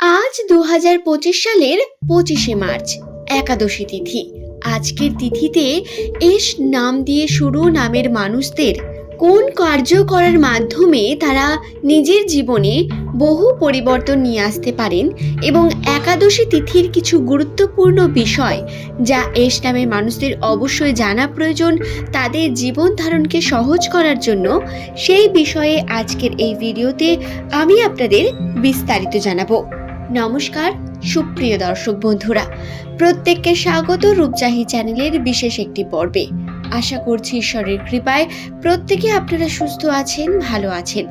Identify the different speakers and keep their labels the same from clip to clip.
Speaker 1: আজ দু হাজার পঁচিশ সালের পঁচিশে মার্চ, একাদশী তিথি। আজকের তিথিতে এস নাম দিয়ে শুরু নামের মানুষদের কোন কার্য করার মাধ্যমে তারা নিজের জীবনে বহু পরিবর্তন নিয়ে আসতে পারেন এবং একাদশী তিথির কিছু গুরুত্বপূর্ণ বিষয় যা এস নামের মানুষদের অবশ্যই জানা প্রয়োজন তাদের জীবন ধারণকে সহজ করার জন্য, সেই বিষয়ে আজকের এই ভিডিওতে আমি আপনাদের বিস্তারিত জানাব। নমস্কার, সুপ্রিয় দর্শক বন্ধুরা, প্রত্যেককে স্বাগত রূপচাহি চ্যানেলের বিশেষ একটি পর্বে। আশা করছি ঈশ্বরের কৃপায় প্রত্যেকে আপনারা সুস্থ আছেন, ভালো আছেন।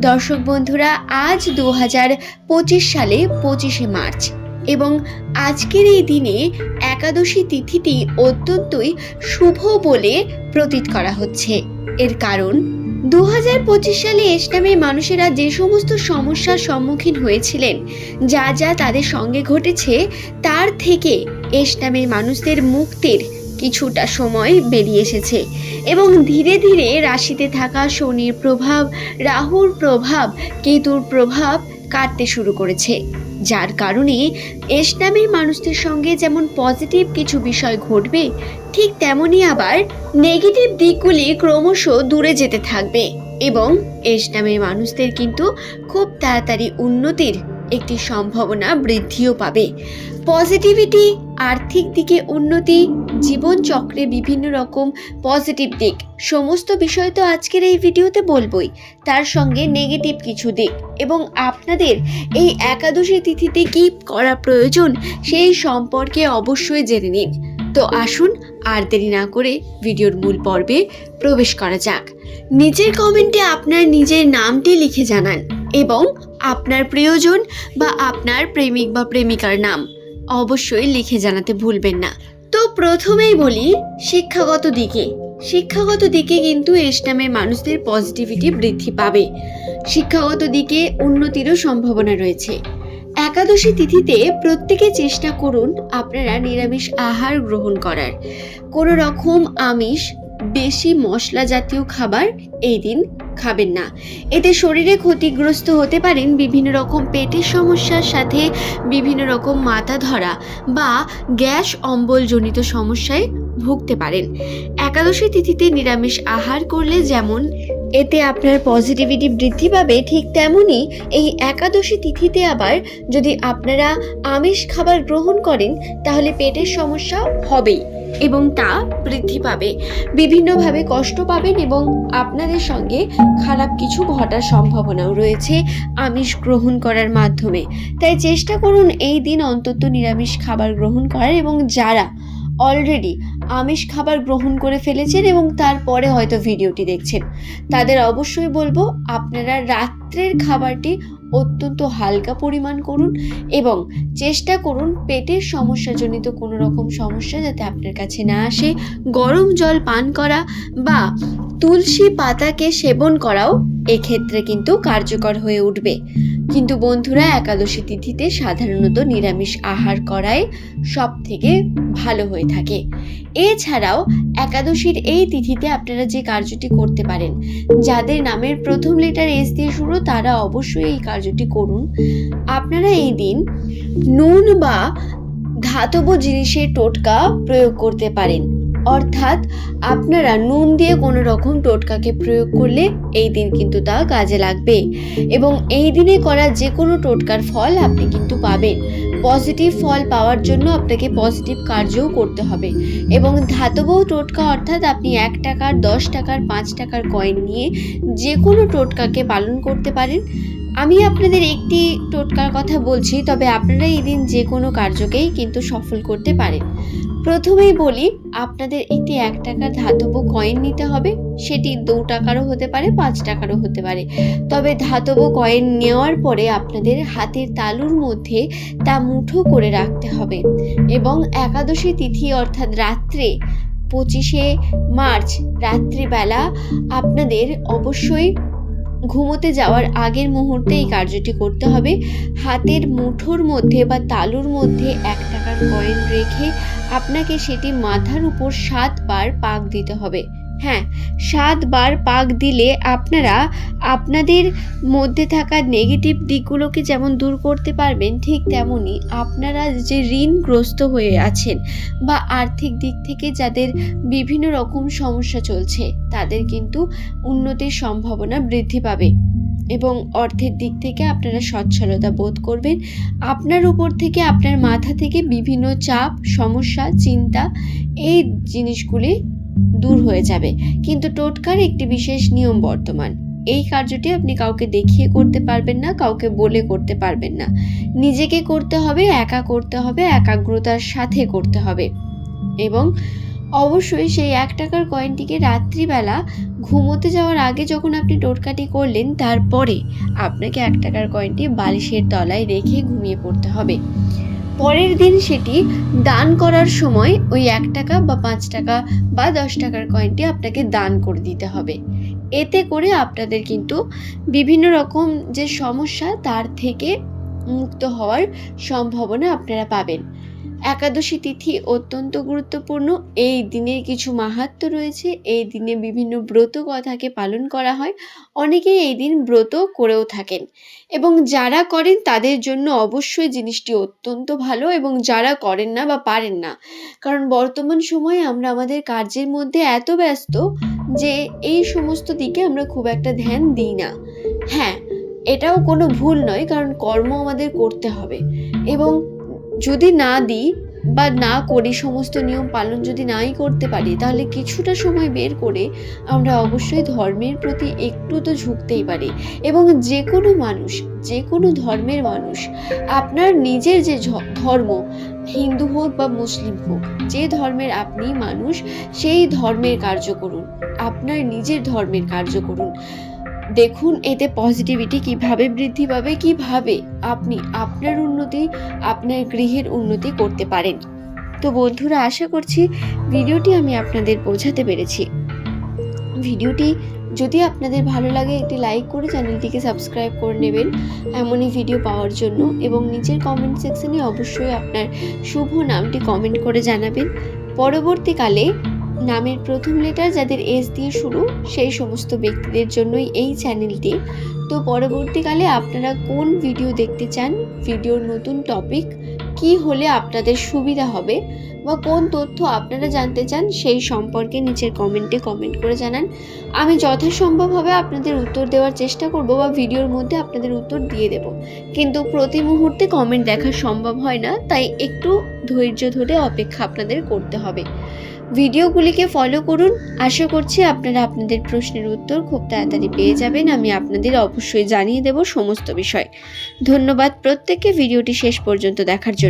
Speaker 1: দর্শক বন্ধুরা, আজ দু হাজার পঁচিশ সালে পঁচিশে মার্চ এবং আজকের এই দিনে একাদশী তিথিটি অত্যন্তই শুভ বলে প্রতীত করা হচ্ছে। এর কারণ দু হাজার পঁচিশ সালে ইসলামের মানুষেরা যে সমস্ত সমস্যার সম্মুখীন হয়েছিলেন, যা যা তাদের সঙ্গে ঘটেছে, তার থেকে ইসলামের মানুষদের মুক্তির কিছুটা সময় বেরিয়ে এসেছে। এবং ধীরে ধীরে রাশিতে থাকা শনির প্রভাব, রাহুর প্রভাব, কেতুর প্রভাব কাটতে শুরু করেছে। যার কারণে এস নামের মানুষদের সঙ্গে যেমন পজিটিভ কিছু বিষয় ঘটবে, ঠিক তেমনই আবার নেগেটিভ দিকগুলি ক্রমশ দূরে যেতে থাকবে এবং এস নামের মানুষদের কিন্তু খুব তাড়াতাড়ি উন্নতির একটি সম্ভাবনা বৃদ্ধিও পাবে। পজিটিভিটি আর্থিক দিকে উন্নতি জীবনচক্রে বিভিন্ন রকম পজিটিভ দিক। সমস্ত বিষয় তো আজকের এই ভিডিওতে বলবই। তার সঙ্গে নেগেটিভ কিছু দিক এবং আপনাদের এই একাদশী তিথিতে কি করা প্রয়োজন সেই সম্পর্কে অবশ্যই জেনে নিন। তো আসুন আর দেরি না করে ভিডিওর মূল পর্বে প্রবেশ করা যাক। নিচের কমেন্টে আপনার নিজের নামটি লিখে জানান এবং আপনার প্রিয়জন বা আপনার প্রেমিক বা প্রেমিকার নাম। অবশ্যই লিখে জানাতে ভুলবেন না। তো প্রথমেই বলি, শিক্ষাগত দিকে। শিক্ষাগত দিকে কিন্তু ইসলামের মানুষদের পজিটিভিটি বৃদ্ধি পাবে। শিক্ষাগত দিকে উন্নতিরও সম্ভাবনা রয়েছে। একাদশী তিথিতে প্রত্যেকে চেষ্টা করুন আপনারা নিরামিষ আহার গ্রহণ করার। কোনো রকম আমিষ বেশি মশলা জাতীয় খাবার এই দিন খাবেন না। এতে শরীরে ক্ষতিগ্রস্ত হতে পারেন বিভিন্ন রকম পেটের সমস্যার সাথে বিভিন্ন রকম মাথা ধরা বা গ্যাস অম্বলজনিত সমস্যায় ভুগতে পারেন। একাদশী তিথিতে নিরামিষ আহার করলে যেমন এতে আপনার পজিটিভিটি বৃদ্ধি পাবে ঠিক তেমনই এই একাদশী তিথিতে আবার যদি আপনারা আমিষ খাবার গ্রহণ করেন তাহলে পেটের সমস্যা হবেই। এবং তা বৃদ্ধি পাবে। বিভিন্নভাবে কষ্ট পাবেন এবং আপনাদের সঙ্গে খারাপ কিছু ঘটার সম্ভাবনাও রয়েছে। আমিষ গ্রহণ করার মাধ্যমে। তাই চেষ্টা করুন এই দিন অন্তত নিরামিষ খাবার গ্রহণ করার এবং যারা অলরেডি আমিষ খাবার গ্রহণ করে ফেলেছেন এবং তারপরে হয়তো ভিডিওটি দেখছেন, তাদের অবশ্যই বলব আপনারা রাত্রের খাবারটি অত্যন্ত হালকা পরিমাণ করুন এবং চেষ্টা করুন পেটের সমস্যাজনিত কোনো রকম সমস্যা যাতে আপনার কাছে না আসে। গরম জল পান করা বা তুলসী পাতাকে সেবন করাও এক্ষেত্রে কিন্তু কার্যকর হয়ে উঠবে। কিন্তু বন্ধুরা একাদশী তিথিতে সাধারণত নিরামিষ আহার করাই সব থেকে ভালো হয়ে থাকে। এছাড়াও একাদশীর এই তিথিতে আপনারা যে কার্যটি করতে পারেন, যাদের নামের প্রথম লেটার এস দিয়ে শুরু, তারা অবশ্যই এই কার্যটি করুন। আপনারা এই দিন নুন বা ধাতব জিনিসের টোটকা প্রয়োগ করতে পারেন। অর্থাৎ আপনারা নুন দিয়ে কোনো রকম টোটকাকে প্রয়োগ করলে এই দিন কিন্তু তা কাজে লাগবে। এবং এই দিনে করা যে কোনো টোটকার ফল আপনি কিন্তু পাবেন। পজিটিভ ফল পাওয়ার জন্য আপনাকে পজিটিভ কার্যও করতে হবে। এবং ধাতব টোটকা অর্থাৎ আপনি এক টাকার, দশ টাকার, পাঁচ টাকার কয়েন নিয়ে যে কোনো টোটকাকে পালন করতে পারেন। আমি আপনাদের একটি টোটকার কথা বলছি, তবে আপনারা এই দিন যে কোনো কার্যকেই কিন্তু সফল করতে পারেন। প্রথমেই বলি, আপনাদের একটি এক টাকার ধাতব কয়েন নিতে হবে, সেটি দু টাকারও হতে পারে, পাঁচ টাকারও হতে পারে। তবে ধাতব কয়েন নেওয়ার পরে আপনাদের হাতের তালুর মধ্যে তা মুঠো করে রাখতে হবে এবং একাদশী তিথি অর্থাৎ রাত্রে, পঁচিশে মার্চ, রাত্রিবেলা আপনাদের অবশ্যই ঘুমোতে যাওয়ার আগের মুহূর্তে এই কার্যটি করতে হবে। হাতের মুঠোর মধ্যে বা তালুর মধ্যে এক টাকার কয়েন রেখে আপনাকে সেটি মাথার উপর সাতবার পাক দিতে হবে। হ্যাঁ সাতবার পাক দিলে আপনারা আপনাদের মধ্যে থাকা নেগেটিভ দিকগুলোকে যেমন দূর করতে পারবেন, ঠিক তেমনই আপনারা যে ঋণগ্রস্ত হয়ে আছেন বা আর্থিক দিক থেকে যাদের বিভিন্ন রকম সমস্যা চলছে, তাদের কিন্তু উন্নতির সম্ভাবনা বৃদ্ধি পাবে এবং অর্থের দিক থেকে আপনারা সচ্ছলতা বোধ করবেন। আপনার উপর থেকে, আপনার মাথা থেকে বিভিন্ন চাপ, সমস্যা, চিন্তা এই জিনিসগুলি দূর হয়ে যাবে। কিন্তু টোটকার একটি বিশেষ নিয়ম বর্তমান। এই কার্যটি আপনি কাউকে দেখিয়ে করতে পারবেন না, কাউকে বলে করতে পারবেন না। নিজেকে করতে হবে, একা করতে হবে, একাগ্রতার সাথে করতে হবে। এবং অবশ্যই সেই এক টাকার কয়েনটিকে রাত্রিবেলা ঘুমোতে যাওয়ার আগে যখন আপনি টোটকাটি করলেন, তারপরে আপনাকে এক টাকার কয়েনটি বালিশের তলায় রেখে ঘুমিয়ে পড়তে হবে। পরের দিন সেটি দান করার সময় ওই এক টাকা বা পাঁচ টাকা বা দশ টাকার কয়েনটি আপনাকে দান করে দিতে হবে। এতে করে আপনাদের কিন্তু বিভিন্ন রকম যে সমস্যা, তার থেকে মুক্ত হওয়ার সম্ভাবনা আপনারা পাবেন। একাদশী তিথি অত্যন্ত গুরুত্বপূর্ণ। এই দিনের কিছু মাহাত্ম্য রয়েছে। এই দিনে বিভিন্ন ব্রত কথাকে পালন করা হয়। অনেকেই এই দিন ব্রত করেও থাকেন। এবং যারা করেন, তাদের জন্য অবশ্যই জিনিসটি অত্যন্ত ভালো এবং যারা করেন না বা পারেন না। কারণ বর্তমান সময়ে আমরা আমাদের কার্যের মধ্যে এত ব্যস্ত যে এই সমস্ত দিকে আমরা খুব একটা ধ্যান দিই না। হ্যাঁ এটাও কোনো ভুল নয়, কারণ কর্ম আমাদের করতে হবে। এবং যদি না দিই বা না করি, সমস্ত নিয়ম পালন যদি নাই করতে পারি, তাহলে কিছুটা সময় বের করে আমরা অবশ্যই ধর্মের প্রতি একটু তো ঝুঁকতেই পারি। এবং যে কোনো মানুষ যে কোনো ধর্মের মানুষ, আপনার নিজের যে ধর্ম, হিন্দু হোক বা মুসলিম হোক, যে ধর্মের আপনি মানুষ, সেই ধর্মের কার্য করুন। আপনার নিজের ধর্মের কার্য করুন। দেখুন এতে পজিটিভিটি কীভাবে বৃদ্ধি পাবে, কীভাবে আপনি আপনার উন্নতি, আপনার গৃহের উন্নতি করতে পারেন। তো বন্ধুরা, আশা করছি ভিডিওটি আমি আপনাদের বোঝাতে পেরেছি। ভিডিওটি যদি আপনাদের ভালো লাগে, একটি লাইক করে চ্যানেলটিকে সাবস্ক্রাইব করে নেবেন এমনই ভিডিও পাওয়ার জন্য এবং নিচের কমেন্ট সেকশনে অবশ্যই আপনার শুভ নামটি কমেন্ট করে জানাবেন। পরবর্তীকালে নামের প্রথম লেটার যাদের এস দিয়ে শুরু, সেই সমস্ত ব্যক্তিদের জন্যই এই চ্যানেলটি তো পরবর্তীকালে আপনারা কোন ভিডিও দেখতে চান ভিডিওর নতুন টপিক কি হলে আপনাদের সুবিধা হবে, বা কোন তথ্য আপনারা জানতে চান, সেই সম্পর্কে নিচের কমেন্টে কমেন্ট করে জানান। আমি যথাসম্ভব হবে আপনাদের উত্তর দেওয়ার চেষ্টা করব বা ভিডিওর মধ্যে আপনাদের উত্তর দিয়ে দেব। কিন্তু প্রতি মুহূর্তে কমেন্ট দেখা সম্ভব হয় না, তাই একটু ধৈর্য ধরে অপেক্ষা আপনাদের করতে হবে। ভিডিওগুলিকে ফলো করুন। আশা করছি আপনারা আপনাদের প্রশ্নের উত্তর খুব তাড়াতাড়ি পেয়ে যাবেন। আমি আপনাদের অবশ্যই জানিয়ে দেব সমস্ত বিষয়। ধন্যবাদ প্রত্যেককে। ভিডিওটি শেষ পর্যন্ত দেখার জন্য